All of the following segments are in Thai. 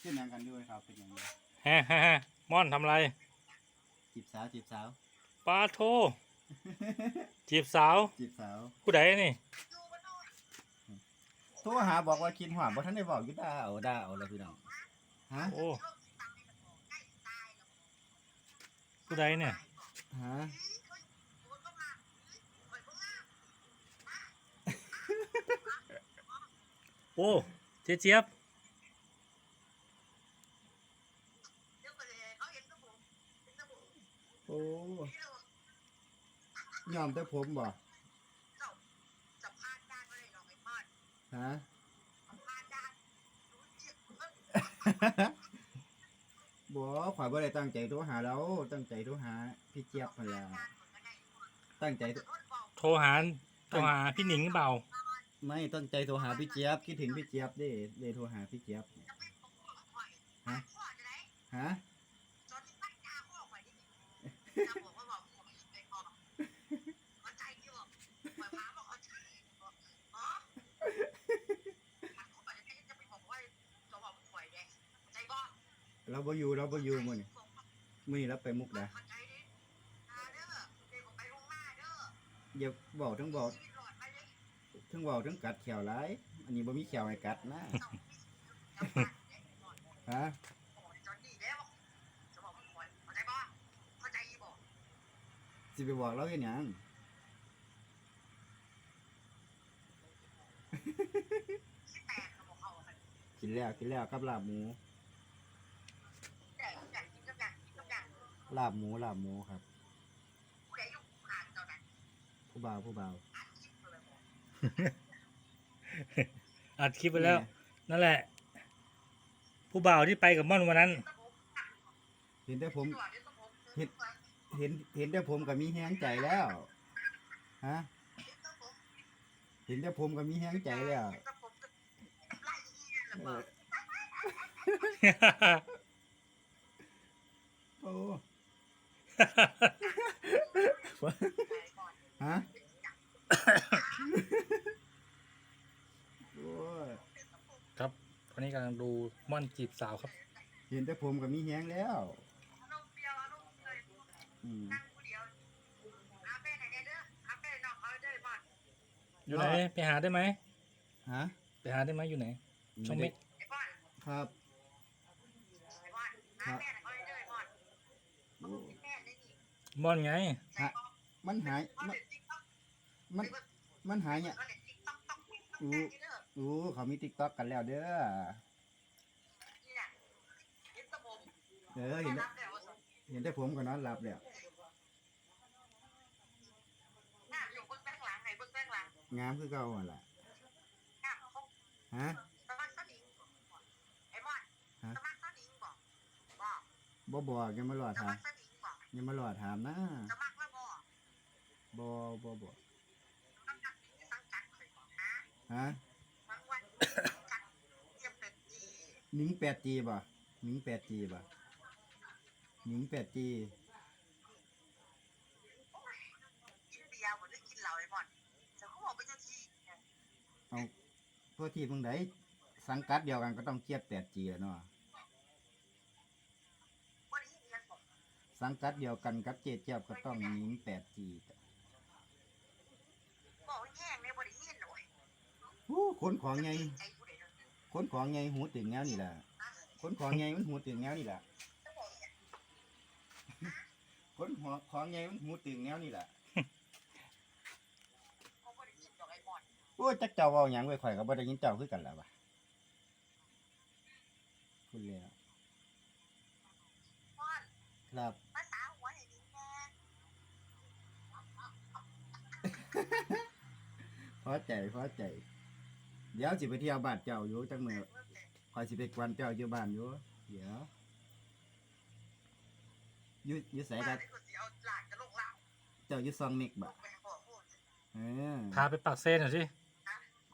เป็นยังกันด้วยครับเป็นยังไงแฮ่แฮ่แฮ่ม่อนทำอะไร จีบสาวจีบสาวปลาโท จีบสาว จีบสาว ผู้ใดนี่ โทรหาบอกว่าคิดหวานบ่ทันได้บอกอยู่ด่าเอาด่าเอาแล้วพี่น้องฮะโอ้ผู้ใดเนี่ย ฮะโอ้เจ๊เจี๊ยบโอ้ยอมแต่ผมบ่ฮะบ่ข่อยบ่ได้ตั้งใจโทรหาเราตั้งใจโทรหาพี่เจี๊ยบนั่นแหละตั้งใจ โทรหาโทรหาพี่หนิงเปล่า ไม่ตั้งใจโทรหาพี่เจี๊ยบคิดถึงพี่เจี๊ยบเด้เลยโทรหาพี่เจี๊ยบฮะฮะเราบ่อยู่เราบ่อยู่มื้อนี้มื้อนี้เราไปมุกดาอย่าบอกทั้งบอก ทั้งบอกทั้งกัดแขวหลาย อันนี้บ่มีแขวให้กัดนะฮะสิไปบอกเราเฮ็ดหยังกินแล้วกินแล้วกับลาบหมูลาบหมูลาบหมูครับผู้บ่าวผู้บ่าว อัดคลิปไปแล้ว นั่นแหละ ผู้บ่าวที่ไปกับม่อนวันนั้น เห็นแต่ผม เห็นเห็นเห็นแต่ผมก็มีแห้งใจแล้วฮะเห็นแต่ผมก็มีแห้งใจแล้วเออโอ้ฮะ โอ้ยครับตอนนี้กำลังดูม่อนจีบสาวครับ เห็นแต่ผมก็มีแห้งแล้วอืมอยู่ไหน ไปหาได้ไหมฮะไปหาได้ไหมอยู่ไหนช่องเม็กครับครับโอ้ม่อนไงฮะมันหายมันมันมัน หายเนี่ยอู้อู้เขามีติ๊กต็อกกันแล้วเด้อเออเห็นแต่เห็นแต่ผมก็นอนหลับแล้วงามคือเก่าหั่นล่ะฮะบ่บอกยังมาหลอดถามยังมาหลอดถามนะบ่บ่บ่ ฮะหนิง 8G บ่หนิง 8G บ่หนิง 8G เอาเพื่อที่เพิ่งไดสังกัดเดียวกันก็ต้องเทียบ 8G อะเนาะสังกัดเดียวกันกับเจเจียบก็ต้องหนิง 8G ฮู้คนของไงคนของไงหูตึงแนวนี่แหละคนของไงมันหูตึงแนวนี่แหละคนหัวของไงมันหูตึงแนวนี่แหละโอ้ยจักเจ้าเว้าหยังไว้ข่อยก็บ่ได้ยินเจ้าคือกันล่ะวะพูดแล้วครับพอใจพอใจ เดี๋ยวสิไปเที่ยวบ้านเจ้าอยู่จังมื้อคอยสิไปกวนเจ้าอยู่บ้านอยู่เดี๋ยวอยู่อยู่ไสกันเจ้าอยู่ซองมิกบ่เออพาไปปากเซนหน่อยสิ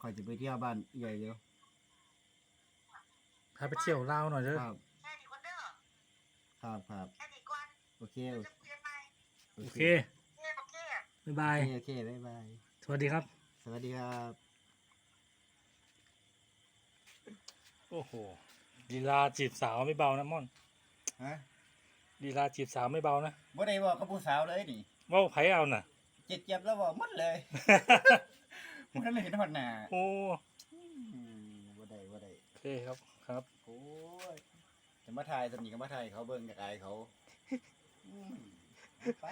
คอยสิไปเที่ยวบ้านใหญ่อยู่พาไปเที่ยวลาวหน่อยเด้อครับครับครับโอเคโอโอเคบ๊ายบาย โอเคโอเคบ๊ายบาย สวัสดีครับ สวัสดีครับ โอ้โหลีลาจีบสาวไม่เบานะม่อนฮะลีลาจีบสาวไม่เบานะบ่ได้บอกกับผู้สาวเลยนี่เว่าไผเอาน่ะ เจ็บเจ็บแล้วบอกหมดเลยมันเลยเห็นหอดหน้าโอ้อืมบ่ได้บ่ได้โอเคครับครับ โอ้ยจะมาถ่ายสนิทกับมาถ่ายเขาเบิ่งอยากอายเขาอืมไป